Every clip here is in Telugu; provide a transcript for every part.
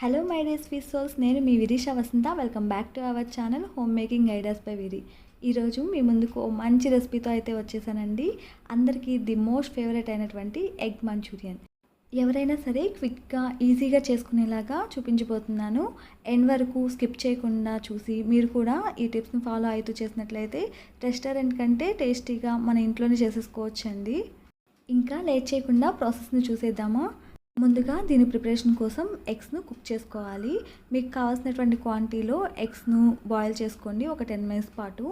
Hello my dears sweet souls నేను మీ Virisha Vasantha. Welcome back to our channel home making ideas by Viri ఈరోజు మీ ముందుకు ఓ మంచి రెసిపీతో అయితే వచ్చేసానండి. అందరికీ ది మోస్ట్ ఫేవరెట్ అయినటువంటి ఎగ్ మంచూరియన్ ఎవరైనా సరే క్విక్గా ఈజీగా చేసుకునేలాగా చూపించబోతున్నాను. ఎండ్ వరకు స్కిప్ చేయకుండా చూసి మీరు కూడా ఈ టిప్స్ని ఫాలో అవుతూ చేసినట్లయితే రెస్టారెంట్ కంటే టేస్టీగా మన ఇంట్లోనే చేసేసుకోవచ్చండి. ఇంకా లేట్ చేయకుండా ప్రాసెస్ని చూసేద్దామా? ముందుగా దీని ప్రిపరేషన్ కోసం ఎగ్స్ను కుక్ చేసుకోవాలి. మీకు కావాల్సినటువంటి క్వాంటిటీలో ఎగ్స్ను బాయిల్ చేసుకోండి ఒక టెన్ మినిట్స్ పాటు.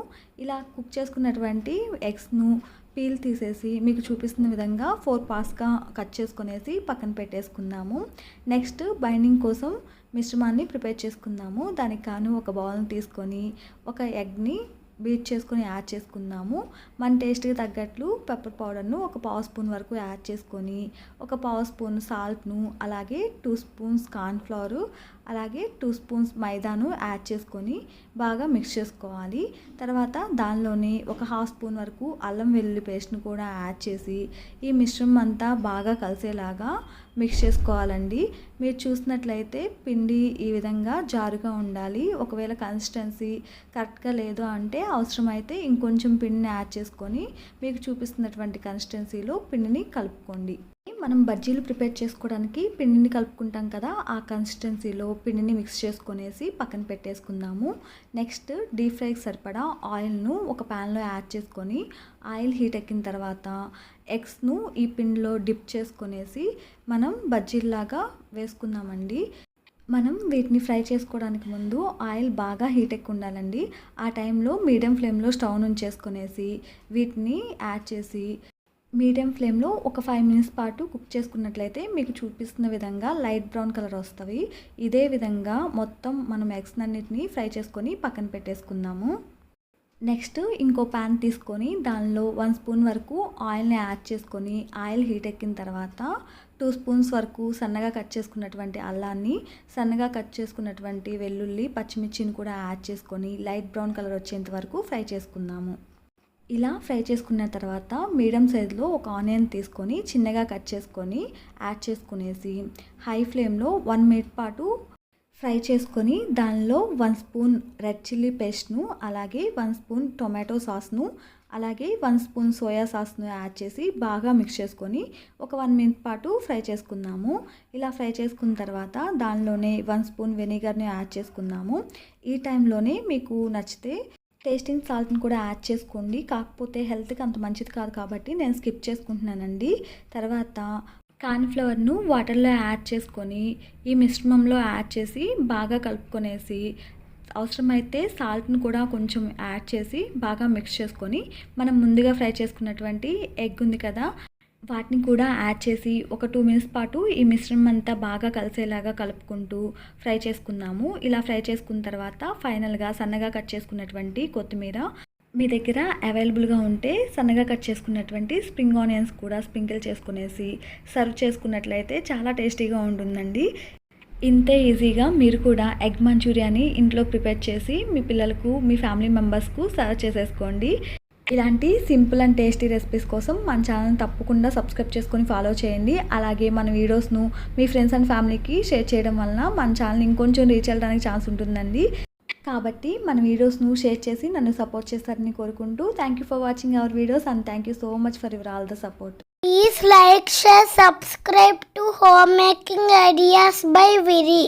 ఇలా కుక్ చేసుకున్నటువంటి ఎగ్స్ను పీల్ తీసేసి మీకు చూపిస్తున్న విధంగా ఫోర్ పార్ట్స్గా కట్ చేసుకునేసి పక్కన పెట్టేసుకుందాము. నెక్స్ట్ బైండింగ్ కోసం మిశ్రమాన్ని ప్రిపేర్ చేసుకుందాము. దానికి కాను ఒక బౌల్ని తీసుకొని ఒక ఎగ్ని బీట్ చేసుకొని యాడ్ చేసుకుందాము. మన టేస్ట్కి తగ్గట్లు పెప్పర్ పౌడర్ను ఒక పావు స్పూన్ వరకు యాడ్ చేసుకొని ఒక పావు స్పూన్ సాల్ట్ను అలాగే టూ స్పూన్స్ కార్న్ఫ్లవరు అలాగే టూ స్పూన్స్ మైదాను యాడ్ చేసుకొని బాగా మిక్స్ చేసుకోవాలి. తర్వాత దానిలోనే ఒక హాఫ్ స్పూన్ వరకు అల్లం వెల్లుల్లి పేస్ట్ను కూడా యాడ్ చేసి ఈ మిశ్రమం అంతా బాగా కలిసేలాగా మిక్స్ చేసుకోవాలండి. మీరు చూసినట్లయితే పిండి ఈ విధంగా జారుగా ఉండాలి. ఒకవేళ కన్సిస్టెన్సీ కరెక్ట్గా లేదు అంటే అవసరమైతే ఇంకొంచెం పిండిని యాడ్ చేసుకొని మీకు చూపిస్తున్నటువంటి కన్సిస్టెన్సీలో పిండిని కలుపుకోండి. మనం బజ్జీలు ప్రిపేర్ చేసుకోవడానికి పిండిని కలుపుకుంటాం కదా ఆ కన్సిస్టెన్సీలో పిండిని మిక్స్ చేసుకునేసి పక్కన పెట్టేసుకుందాము. నెక్స్ట్ డీప్ ఫ్రైకి సరిపడా ఆయిల్ను ఒక ప్యాన్లో యాడ్ చేసుకొని ఆయిల్ హీట్ ఎక్కిన తర్వాత ఎగ్స్ను ఈ పిండిలో డిప్ చేసుకునేసి మనం బజ్జీల్లాగా వేసుకుందామండి. మనం వీటిని ఫ్రై చేసుకోవడానికి ముందు ఆయిల్ బాగా హీట్ ఎక్కువ ఉండాలండి. ఆ టైంలో మీడియం ఫ్లేమ్లో స్టవ్ ఉంచేసుకునేసి వీటిని యాడ్ చేసి మీడియం ఫ్లేమ్లో ఒక ఫైవ్ మినిట్స్ పాటు కుక్ చేసుకున్నట్లయితే మీకు చూపిస్తున్న విధంగా లైట్ బ్రౌన్ కలర్ వస్తుంది. ఇదే విధంగా మొత్తం మనం ఎగ్స్ అన్నిటిని ఫ్రై చేసుకొని పక్కన పెట్టేసుకుందాము. నెక్స్ట్ ఇంకో ప్యాన్ తీసుకొని దానిలో వన్ స్పూన్ వరకు ఆయిల్ని యాడ్ చేసుకొని ఆయిల్ హీట్ ఎక్కిన తర్వాత టూ స్పూన్స్ వరకు సన్నగా కట్ చేసుకున్నటువంటి అల్లాన్ని సన్నగా కట్ చేసుకున్నటువంటి వెల్లుల్లి పచ్చిమిర్చిని కూడా యాడ్ చేసుకొని లైట్ బ్రౌన్ కలర్ వచ్చేంత వరకు ఫ్రై చేసుకుందాము. ఇలా ఫ్రై చేసుకున్న తర్వాత మీడియం సైజులో ఒక ఆనియన్ తీసుకొని చిన్నగా కట్ చేసుకొని యాడ్ చేసుకునేసి హై ఫ్లేమ్లో వన్ మినిట్ పాటు ఫ్రై చేసుకొని దానిలో వన్ స్పూన్ రెడ్ చిల్లీ పేస్ట్ను అలాగే వన్ స్పూన్ టొమాటో సాస్ను అలాగే వన్ స్పూన్ సోయా సాస్ను యాడ్ చేసి బాగా మిక్స్ చేసుకొని ఒక వన్ మినిట్ పాటు ఫ్రై చేసుకుందాము. ఇలా ఫ్రై చేసుకున్న తర్వాత దానిలోనే వన్ స్పూన్ వెనిగర్ని యాడ్ చేసుకుందాము. ఈ టైంలోనే మీకు నచ్చితే టేస్టింగ్ సాల్ట్ని కూడా యాడ్ చేసుకోండి. కాకపోతే హెల్త్కి అంత మంచిది కాదు కాబట్టి నేను స్కిప్ చేసుకుంటున్నానండి. తర్వాత కార్న్ఫ్లవర్ను వాటర్లో యాడ్ చేసుకొని ఈ మిశ్రమంలో యాడ్ చేసి బాగా కలుపుకొనేసి అవసరమైతే సాల్ట్ను కూడా కొంచెం యాడ్ చేసి బాగా మిక్స్ చేసుకొని మనం ముందుగా ఫ్రై చేసుకున్నటువంటి ఎగ్ ఉంది కదా వాటిని కూడా యాడ్ చేసి ఒక టూ మినిట్స్ పాటు ఈ మిశ్రమం అంతా బాగా కలిసేలాగా కలుపుకుంటూ ఫ్రై చేసుకున్నాము ఇలా ఫ్రై చేసుకున్న తర్వాత ఫైనల్గా సన్నగా కట్ చేసుకున్నటువంటి కొత్తిమీర మీ దగ్గర అవైలబుల్గా ఉంటే సన్నగా కట్ చేసుకున్నటువంటి స్ప్రింగ్ ఆనియన్స్ కూడా స్ప్రింకిల్ చేసుకునేసి సర్వ్ చేసుకున్నట్లయితే చాలా టేస్టీగా ఉంటుందండి. ఇంతే ఈజీగా మీరు కూడా ఎగ్ మంచూరియాని ఇంట్లో ప్రిపేర్ చేసి మీ పిల్లలకు మీ ఫ్యామిలీ మెంబర్స్కు సర్వ్ చేసేసుకోండి. ఇలాంటి సింపుల్ అండ్ టేస్టీ రెసిపీస్ కోసం మన ఛానల్ తప్పకుండా సబ్స్క్రైబ్ చేసుకొని ఫాలో చేయండి. అలాగే మన వీడియోస్ను మీ ఫ్రెండ్స్ అండ్ ఫ్యామిలీకి షేర్ చేయడం వలన మన ఛానల్ ఇంకొంచెం రీచ్ అవ్వడానికి ఛాన్స్ ఉంటుందండి. కాబట్టి మన వీడియోస్ను షేర్ చేసి నన్ను సపోర్ట్ చేస్తారని కోరుకుంటూ thank you for watching our videos and thank you so much for your all the support please like share subscribe to home making ideas by Viri